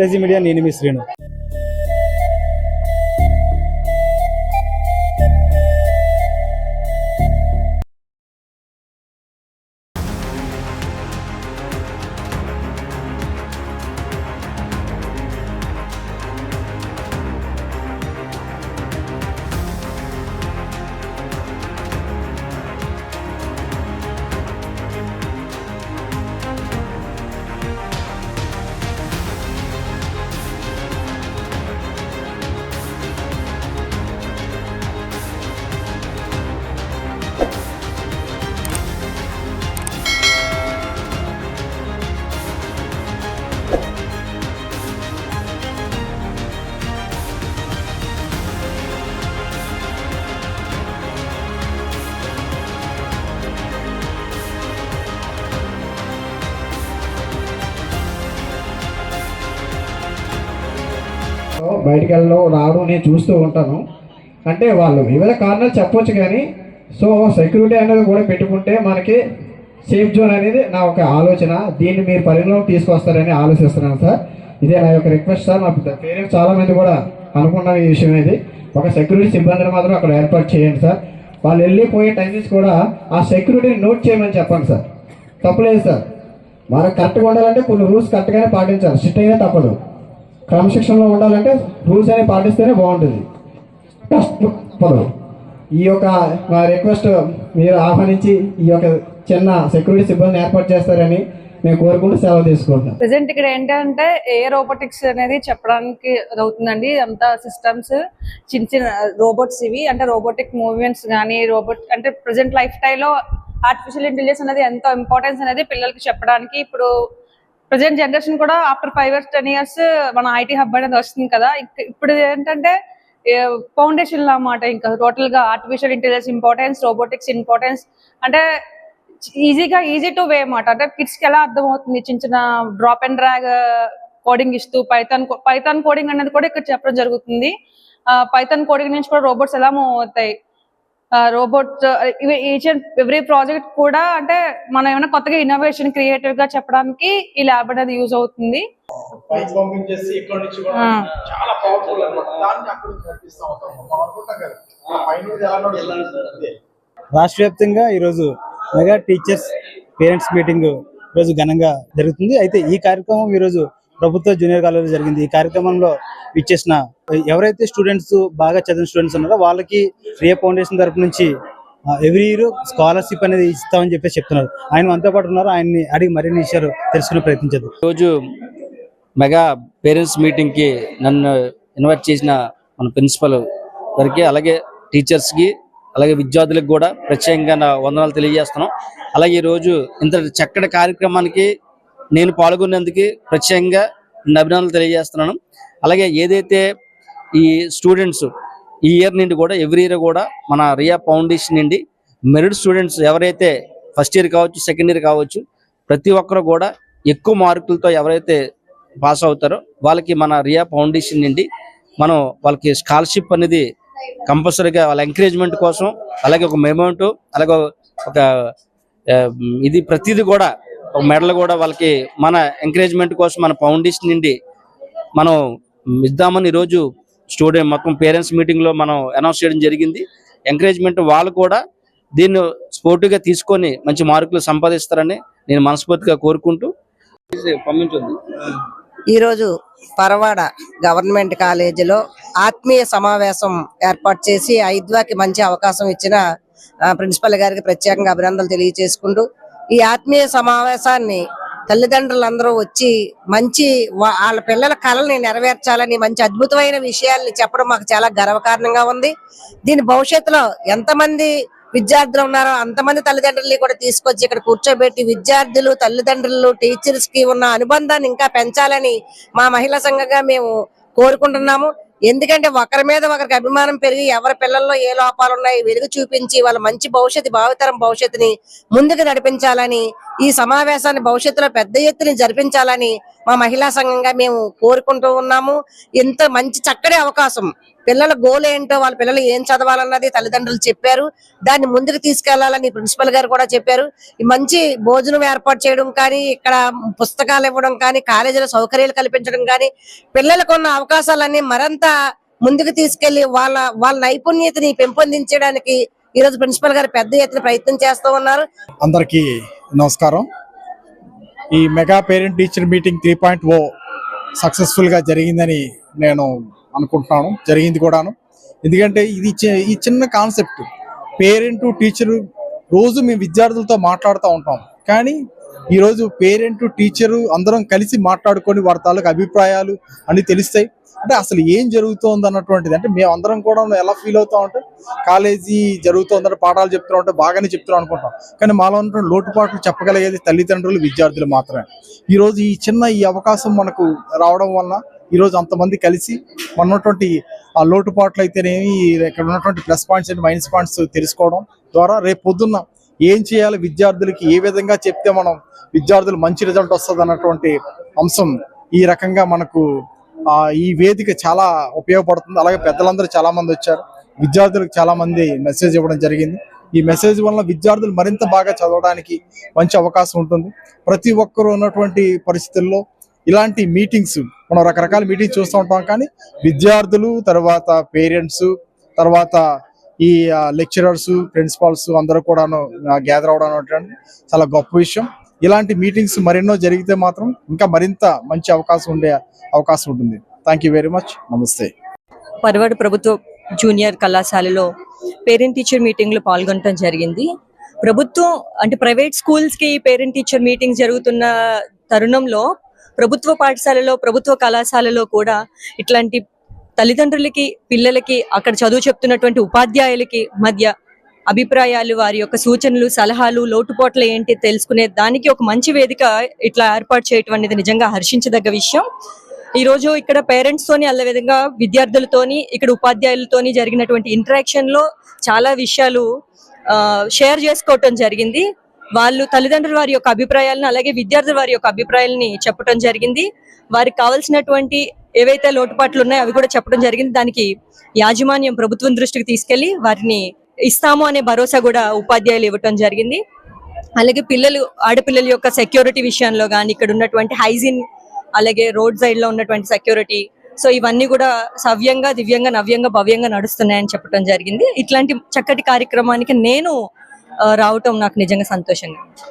డజీ media నేను మీ శ్రీను. బయటికి వెళ్ళడం రావడం నేను చూస్తూ ఉంటాను. అంటే వాళ్ళు వివిధ కారణాలు చెప్పొచ్చు కానీ సో సెక్యూరిటీ అనేది కూడా పెట్టుకుంటే మనకి సేఫ్ జోన్ అనేది నా ఒక ఆలోచన. దీన్ని మీరు పరిగణలోకి తీసుకొస్తారని ఆలోచిస్తున్నాను సార్. ఇదే నా యొక్క రిక్వెస్ట్ సార్. నా పేరెంట్స్ చాలామంది కూడా అనుకున్న ఈ విషయం అనేది. ఒక సెక్యూరిటీ సిబ్బందిని మాత్రం అక్కడ ఏర్పాటు చేయండి సార్. వాళ్ళు వెళ్ళిపోయే టైమింగ్స్ కూడా ఆ సెక్యూరిటీని నోట్ చేయమని చెప్పండి సార్. తప్పలేదు సార్. మనకు కరెక్ట్గా ఉండాలంటే కొన్ని రూల్స్ కరెక్ట్గానే పాటించాలి. స్ట్రిక్ట్ అయినా తప్పదు. క్రమశిక్షణలో ఉండాలంటే రూల్స్ అనేవి పాటిస్తేనే బాగుంటుంది. పదవు ఈ యొక్క మా రిక్వెస్ట్ మీరు ఆహ్వానించి ఈ యొక్క చిన్న సెక్యూరిటీ సిబ్బంది ఏర్పాటు చేస్తారని మేము కోరుకుంటూ సెలవు తీసుకుంటున్నాం. ప్రెసెంట్ ఇక్కడ ఏంటంటే ఏ రోబోటిక్స్ అనేది చెప్పడానికి అవుతుందండి అంతా సిస్టమ్స్ చిన్న చిన్న రోబోట్స్ ఇవి. అంటే రోబోటిక్ మూవ్మెంట్స్ కానీ రోబోట్ అంటే ప్రెసెంట్ లైఫ్ స్టైల్లో ఆర్టిఫిషియల్ ఇంటెలిజెన్స్ అనేది ఎంతో ఇంపార్టెన్స్ అనేది పిల్లలకి చెప్పడానికి ఇప్పుడు ప్రజెంట్ జనరేషన్ కూడా after five years ten years మన ఐటీ హబ్ అనేది వస్తుంది కదా. ఇప్పుడు ఏంటంటే ఫౌండేషన్ అన్నమాట ఇంకా టోటల్గా artificial intelligence importance robotics importance అంటే ఈజీగా ఈజీ టు వే అన్నమాట అంటే కిడ్స్కి ఎలా అర్థమవుతుంది? చిన్న చిన్న డ్రాప్ అండ్ డ్రాగ్ కోడింగ్ ఇస్తూ పైథాన్ పైథాన్ కోడింగ్ అనేది కూడా ఇక్కడ చెప్పడం జరుగుతుంది. పైథాన్ కోడింగ్ నుంచి కూడా రోబోట్స్ ఎలా మూవ్ అవుతాయి? Robot each and every project కూడా అంటే మనం ఏమైనా కొత్తగా ఇన్నోవేషన్ క్రియేటివ్గా చెప్పడానికి ఈ ల్యాబ్ అనేది యూజ్ అవుతుంది. రాష్ట్ర వ్యాప్తంగా ఈరోజు మెగా టీచర్స్ పేరెంట్స్ మీటింగ్ ఈరోజు ఘనంగా జరుగుతుంది. అయితే ఈ కార్యక్రమం ఈరోజు ప్రభుత్వ జూనియర్ కాలేజీలో జరిగింది. ఈ కార్యక్రమంలో ఇచ్చేసిన ఎవరైతే స్టూడెంట్స్ బాగా చదివిన స్టూడెంట్స్ ఉన్నారో వాళ్ళకి రియా ఫౌండేషన్ తరపు నుంచి ఎవ్రీ ఇయర్ స్కాలర్షిప్ అనేది ఇస్తామని చెప్పేసి చెప్తున్నారు. ఆయన మనతో పాటు ఉన్నారు. ఆయన్ని అడిగి మరిన్ని విషయాలు తెలుసుకునే ప్రయత్నించదు రోజు మెగా పేరెంట్స్ మీటింగ్కి నన్ను ఇన్వైట్ చేసిన మన ప్రిన్సిపల్ గారికి అలాగే టీచర్స్కి అలాగే విద్యార్థులకు కూడా ప్రత్యేకంగా నా వందనాలు తెలియజేస్తున్నాం. అలాగే ఈరోజు ఇంత చక్కటి కార్యక్రమానికి నేను పాల్గొనేందుకు ప్రత్యేకంగా అభినందనలు తెలియజేస్తున్నాను. అలాగే ఏదైతే ఈ స్టూడెంట్స్ ఈ ఇయర్ నుండి కూడా ఎవ్రీ ఇయర్ కూడా మన రియా ఫౌండేషన్ నుండి మెరిట్ స్టూడెంట్స్ ఎవరైతే ఫస్ట్ ఇయర్ కావచ్చు సెకండ్ ఇయర్ కావచ్చు ప్రతి ఒక్కరు కూడా ఎక్కువ మార్కులతో ఎవరైతే పాస్ అవుతారో వాళ్ళకి మన రియా ఫౌండేషన్ నుండి మనం వాళ్ళకి స్కాలర్షిప్ అనేది కంపల్సరీగా వాళ్ళ ఎంకరేజ్మెంట్ కోసం అలాగే ఒక మెమౌంట్ అలాగే ఒక ఇది ప్రతిదీ కూడా ఒక మెడల్ కూడా వాళ్ళకి మన ఎంకరేజ్మెంట్ కోసం మన ఫౌండేషన్ నుండి మనం ఇద్దామని ఈరోజు స్టూడెంట్ మొత్తం పేరెంట్స్ మీటింగ్లో మనం అనౌన్స్ చేయడం జరిగింది. ఎంకరేజ్మెంట్ వాళ్ళు కూడా దీన్ని స్పోర్టివ్గా తీసుకొని మంచి మార్కులు సంపాదిస్తారని నేను మనస్ఫూర్తిగా కోరుకుంటూ పంపించండి ఈరోజు పరవాడ గవర్నమెంట్ కాలేజీలో ఆత్మీయ సమావేశం ఏర్పాటు చేసి ఐద్వాకి మంచి అవకాశం ఇచ్చిన ప్రిన్సిపల్ గారికి ప్రత్యేకంగా అభినందనలు తెలియజేసుకుంటూ ఈ ఆత్మీయ సమావేశాన్ని తల్లిదండ్రులందరూ వచ్చి మంచి వాళ్ళ పిల్లల కళల్ని నెరవేర్చాలని మంచి అద్భుతమైన విషయాల్ని చెప్పడం మాకు చాలా గర్వకారణంగా ఉంది. దీని భవిష్యత్తులో ఎంతమంది విద్యార్థులు ఉన్నారో అంతమంది తల్లిదండ్రుల్ని కూడా తీసుకొచ్చి ఇక్కడ కూర్చోబెట్టి విద్యార్థులు తల్లిదండ్రులు టీచర్స్కి ఉన్న అనుబంధాన్ని ఇంకా పెంచాలని మా మహిళా సంఘంగా మేము కోరుకుంటున్నాము. ఎందుకంటే ఒకరి మీద ఒకరికి అభిమానం పెరిగి ఎవరి పిల్లల్లో ఏ లోపాలు ఉన్నాయి వెలుగు చూపించి వాళ్ళ మంచి భవిష్యత్తు భావితరం భవిష్యత్తుని ముందుకు నడిపించాలని ఈ సమావేశాన్ని భవిష్యత్తులో పెద్ద ఎత్తున జరిపించాలని మా మహిళా సంఘంగా మేము కోరుకుంటూ ఉన్నాము. ఇంత మంచి చక్కటి అవకాశం. పిల్లల గోల్ ఏంటో వాళ్ళ పిల్లలు ఏం చదవాలన్నది తల్లిదండ్రులు చెప్పారు. దాన్ని ముందుకు తీసుకెళ్ళాలని ప్రిన్సిపల్ గారు కూడా చెప్పారు. ఈ మంచి భోజనం ఏర్పాటు చేయడం కానీ ఇక్కడ పుస్తకాలు ఇవ్వడం కానీ కాలేజీలో సౌకర్యాలు కల్పించడం కానీ పిల్లలకు ఉన్న అవకాశాలన్నీ మరింత ముందుకు తీసుకెళ్ళి వాళ్ళ వాళ్ళ నైపుణ్యతని పెంపొందించడానికి ఈ రోజు ప్రిన్సిపల్ గారు పెద్ద ఎత్తున ప్రయత్నం చేస్తూ ఉన్నారు. అందరికీ నమస్కారం. ఈ mega parent teacher meeting three point O సక్సెస్ఫుల్గా జరిగిందని నేను అనుకుంటున్నాను జరిగింది కూడాను. ఎందుకంటే ఇది ఈ చిన్న కాన్సెప్ట్ పేరెంట్ టీచరు రోజు మేము విద్యార్థులతో మాట్లాడుతూ ఉంటాం. కానీ ఈరోజు పేరెంట్ టీచరు అందరం కలిసి మాట్లాడుకొని వారి తాలూకు అభిప్రాయాలు అన్ని తెలుస్తాయి. అంటే అసలు ఏం జరుగుతోంది అన్నటువంటిది అంటే మేము అందరం కూడా ఎలా ఫీల్ అవుతా ఉంటే కాలేజీ జరుగుతోందంటే పాఠాలు చెప్తున్నాం అంటే బాగానే చెప్తున్నాం అనుకుంటాం. కానీ మాలో ఉన్నటువంటి లోటుపాట్లు చెప్పగలిగేది తల్లిదండ్రులు విద్యార్థులు మాత్రమే. ఈ రోజు ఈ చిన్న ఈ అవకాశం మనకు రావడం వల్ల ఈ రోజు అంతమంది కలిసి మన ఉన్నటువంటి ఆ లోటుపాట్లు అయితేనేమి ఇక్కడ ఉన్నటువంటి plus points and minus points తెలుసుకోవడం ద్వారా రేపు పొద్దున్న ఏం చేయాలి విద్యార్థులకి ఏ విధంగా చెప్తే మనం విద్యార్థులు మంచి రిజల్ట్ వస్తుంది అన్నటువంటి అంశం ఈ రకంగా మనకు ఈ వేదిక చాలా ఉపయోగపడుతుంది. అలాగే పెద్దలందరూ చాలా మంది వచ్చారు. విద్యార్థులకు చాలా మంది మెసేజ్ ఇవ్వడం జరిగింది. ఈ మెసేజ్ వల్ల విద్యార్థులు మరింత బాగా చదవడానికి మంచి అవకాశం ఉంటుంది. ప్రతి ఒక్కరు ఉన్నటువంటి పరిస్థితుల్లో ఇలాంటి మీటింగ్స్ మనం రకరకాల మీటింగ్స్ చూస్తూ ఉంటాం. కానీ విద్యార్థులు తర్వాత పేరెంట్స్ తర్వాత ఈ లెక్చరర్స్ ప్రిన్సిపాల్స్ అందరూ కూడాను గ్యాదర్ అవడం అనేటువంటి చాలా గొప్ప విషయం. ఇలాంటి మీటింగ్స్ మరెన్నో జరిగితే మాత్రం ఇంకా మరింత మంచి అవకాశం ఉండే అవకాశం ఉంటుంది. థ్యాంక్ యూ వెరీ మచ్ నమస్తే పర్వాడు ప్రభుత్వ జూనియర్ కళాశాలలో పేరెంట్ టీచర్ మీటింగ్లో పాల్గొనడం జరిగింది. ప్రభుత్వం అంటే ప్రైవేట్ స్కూల్స్కి పేరెంట్ టీచర్ మీటింగ్ జరుగుతున్న తరుణంలో ప్రభుత్వ పాఠశాలలో ప్రభుత్వ కళాశాలలో కూడా ఇట్లాంటి తల్లిదండ్రులకి పిల్లలకి అక్కడ చదువు చెప్తున్నటువంటి ఉపాధ్యాయులకి మధ్య అభిప్రాయాలు వారి యొక్క సూచనలు సలహాలు లోటుపోట్లు ఏంటి తెలుసుకునే దానికి ఒక మంచి వేదిక ఇట్లా ఏర్పాటు చేయటం అనేది నిజంగా హర్షించదగ్గ విషయం. ఈ రోజు ఇక్కడ పేరెంట్స్ తోని అదే విధంగా విద్యార్థులతోని ఇక్కడ ఉపాధ్యాయులతోని జరిగినటువంటి ఇంటరాక్షన్లో చాలా విషయాలు షేర్ చేసుకోవటం జరిగింది. వాళ్ళు తల్లిదండ్రుల వారి యొక్క అభిప్రాయాలను అలాగే విద్యార్థుల వారి యొక్క అభిప్రాయాలని చెప్పడం జరిగింది. వారికి కావాల్సినటువంటి ఏవైతే లోటుపాట్లు ఉన్నాయో అవి కూడా చెప్పడం జరిగింది. దానికి యాజమాన్యం ప్రభుత్వం దృష్టికి తీసుకెళ్ళి వారిని ఇస్తాము అనే భరోసా కూడా ఉపాధ్యాయులు ఇవ్వటం జరిగింది. అలాగే పిల్లలు ఆడపిల్లల యొక్క సెక్యూరిటీ విషయంలో కానీ ఇక్కడ ఉన్నటువంటి హైజీన్ అలాగే రోడ్ సైడ్లో ఉన్నటువంటి సెక్యూరిటీ సో ఇవన్నీ కూడా సవ్యంగా దివ్యంగా నవ్యంగా భవ్యంగా నడుస్తున్నాయని చెప్పడం జరిగింది. ఇట్లాంటి చక్కటి కార్యక్రమానికి నేను రావటం నాకు నిజంగా సంతోషంగా